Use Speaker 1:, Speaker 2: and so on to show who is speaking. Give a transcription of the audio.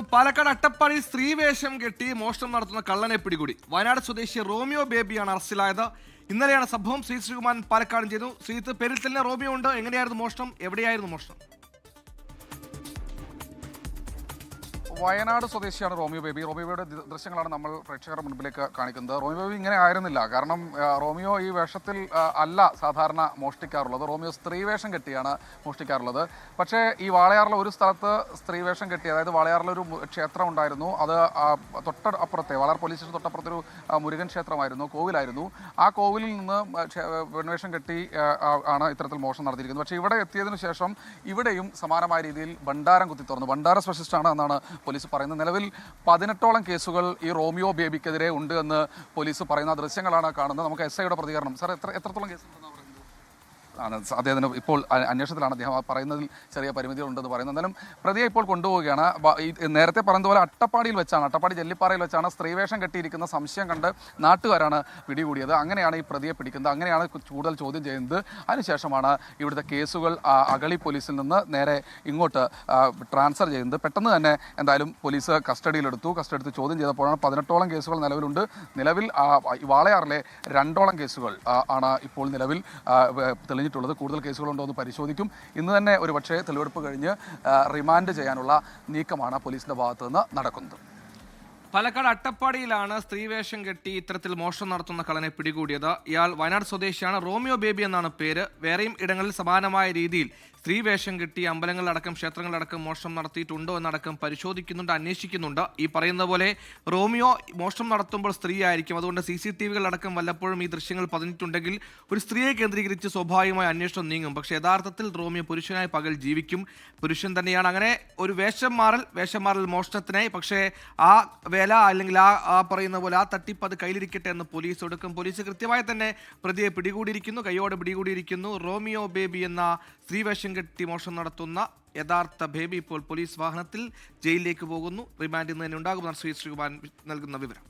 Speaker 1: പാലക്കാട് അട്ടപ്പാടിയിൽ സ്ത്രീവേഷം കെട്ടി മോഷണം നടത്തുന്ന കള്ളനെ പിടികൂടി. വയനാട് സ്വദേശി റോമിയോ ബേബിയാണ് അറസ്റ്റിലായത്. ഇന്നലെയാണ് സംഭവം. ശ്രീ ശ്രീകുമാരൻ പാലക്കാടും ചെയ്തു. ശ്രീത്ത് പേരിൽ തന്നെ റോമിയോ ഉണ്ട്. എങ്ങനെയായിരുന്നു മോഷണം? എവിടെയായിരുന്നു മോഷണം?
Speaker 2: വയനാട് സ്വദേശിയാണ് റോമിയോ ബേബി. റോമിയോയുടെ ദൃശ്യങ്ങളാണ് നമ്മൾ പ്രേക്ഷകരുടെ മുൻപിലേക്ക് കാണിക്കുന്നത്. റോമിയോ ബേബി ഇങ്ങനെ ആയിരുന്നില്ല. കാരണം റോമിയോ ഈ വേഷത്തിൽ അല്ല സാധാരണ മോഷ്ടിക്കാറുള്ളത്. റോമിയോ സ്ത്രീവേഷം കെട്ടിയാണ് മോഷ്ടിക്കാറുള്ളത്. പക്ഷേ ഈ വാളയാറിലെ ഒരു സ്ഥലത്ത് സ്ത്രീവേഷം കെട്ടി അതായത് വാളയാറിലെ ഒരു ക്ഷേത്രം ഉണ്ടായിരുന്നു. അത് തൊട്ടപ്പുറത്തെ വാളയാർ പോലീസ് സ്റ്റേഷൻ തൊട്ടപ്പുറത്തൊരു മുരുകൻ ക്ഷേത്രമായിരുന്നു കോവിലായിരുന്നു. ആ കോവിലിൽ നിന്ന് പെൺവേഷം കെട്ടി ആണ് ഇത്തരത്തിൽ മോഷണം നടത്തിയിരിക്കുന്നത്. പക്ഷേ ഇവിടെ എത്തിയതിനു ശേഷം ഇവിടെയും സമാനമായ രീതിയിൽ ഭണ്ഡാരം കുത്തി തുറന്നു ഭണ്ഡാര സ്പെഷ്യലിസ്റ്റാണ് എന്നാണ് പോലീസ് പറയുന്നത്. നിലവിൽ പതിനെട്ടോളം കേസുകൾ ഈ റോമിയോ ബേബിക്കെതിരെ ഉണ്ട് എന്ന് പോലീസ് പറയുന്ന ദൃശ്യങ്ങളാണ് കാണുന്നത്. നമുക്ക് എസ് ഐയുടെ പ്രതികരണം. സാർ എത്ര എത്രത്തോളം കേസുണ്ടെന്നാണ് ആണ്. അദ്ദേഹത്തിന് ഇപ്പോൾ അന്വേഷണത്തിലാണ് അദ്ദേഹം പറയുന്നതിൽ ചെറിയ പരിമിതികളുണ്ടെന്ന് പറയുന്നത്. എന്നാലും പ്രതിയെ ഇപ്പോൾ കൊണ്ടുപോവുകയാണ്. നേരത്തെ പറഞ്ഞതുപോലെ അട്ടപ്പാടിയിൽ വെച്ചാണ് അട്ടപ്പാടി ജെല്ലിപ്പാറയിൽ വെച്ചാണ് സ്ത്രീവേഷം കെട്ടിയിരിക്കുന്ന സംശയം കണ്ട് നാട്ടുകാരാണ് പിടികൂടിയത്. അങ്ങനെയാണ് ഈ പ്രതിയെ പിടിക്കുന്നത്. അങ്ങനെയാണ് കൂടുതൽ ചോദ്യം ചെയ്യുന്നത്. അതിനുശേഷമാണ് ഇവിടുത്തെ കേസുകൾ അകളി പോലീസിൽ നിന്ന് നേരെ ഇങ്ങോട്ട് ട്രാൻസ്ഫർ ചെയ്യുന്നത്. പെട്ടെന്ന് തന്നെ എന്തായാലും പോലീസ് കസ്റ്റഡിയിലെടുത്തു. കസ്റ്റഡി എടുത്ത് ചോദ്യം ചെയ്തപ്പോഴാണ് പതിനെട്ടോളം കേസുകൾ നിലവിലുണ്ട്. നിലവിൽ വാളയാറിലെ രണ്ടോളം കേസുകൾ ആണ് ഇപ്പോൾ നിലവിൽ ആ, തെളിഞ്ഞിട്ടുള്ളത് കൂടുതൽ കേസുകളുണ്ടോ എന്ന് പരിശോധിക്കും. ഇന്ന് തന്നെ ഒരു പക്ഷേ തെളിവെടുപ്പ് കഴിഞ്ഞ് റിമാൻഡ് ചെയ്യാനുള്ള നീക്കമാണ് പോലീസിന്റെ ഭാഗത്തുനിന്ന് നടക്കുന്നത്.
Speaker 1: പാലക്കാട് അട്ടപ്പാടിയിലാണ് സ്ത്രീവേഷം കെട്ടി ഇത്തരത്തിൽ മോഷണം നടത്തുന്ന കളനെ പിടികൂടിയത്. ഇയാൾ വയനാട് സ്വദേശിയാണ്. റോമിയോ ബേബി എന്നാണ് പേര്. വേറെയും ഇടങ്ങളിൽ സമാനമായ രീതിയിൽ സ്ത്രീവേഷം കെട്ടി അമ്പലങ്ങളിലടക്കം ക്ഷേത്രങ്ങളിലടക്കം മോഷണം നടത്തിയിട്ടുണ്ടോ എന്നടക്കം പരിശോധിക്കുന്നുണ്ട് അന്വേഷിക്കുന്നുണ്ട്. ഈ പറയുന്ന പോലെ റോമിയോ മോഷണം നടത്തുമ്പോൾ സ്ത്രീ ആയിരിക്കും അതുകൊണ്ട് സി സി ടി വികളടക്കം വല്ലപ്പോഴും ഈ ദൃശ്യങ്ങൾ പതിഞ്ഞിട്ടുണ്ടെങ്കിൽ ഒരു സ്ത്രീയെ കേന്ദ്രീകരിച്ച് സ്വാഭാവികമായി അന്വേഷണം നീങ്ങും. പക്ഷേ യഥാർത്ഥത്തിൽ റോമിയോ പുരുഷനായി പകൽ ജീവിക്കും. പുരുഷൻ തന്നെയാണ്. അങ്ങനെ ഒരു വേഷം മാറൽ വേഷം മാറൽ മോഷണത്തിനായി. പക്ഷേ ആ വേല അല്ലെങ്കിൽ ആ ആ പറയുന്ന പോലെ ആ തട്ടിപ്പ് അത് കയ്യിലിരിക്കട്ടെ എന്ന് പോലീസ് എടുക്കും. പോലീസ് കൃത്യമായി തന്നെ പ്രതിയെ പിടികൂടിയിരിക്കുന്നു കൈയോടെ പിടികൂടിയിരിക്കുന്നു. റോമിയോ ബേബി എന്ന സ്ത്രീവേഷം കെട്ടി മോഷണം നടത്തുന്ന യഥാർത്ഥ ബേബി ഇപ്പോൾ പോലീസ് വാഹനത്തിൽ ജയിലിലേക്ക് പോകുന്നു. റിമാൻഡിൽ നിന്ന് തന്നെ ഉണ്ടാകുമെന്നാണ് ശ്രീ ശ്രീകുമാരൻ നൽകുന്ന വിവരം.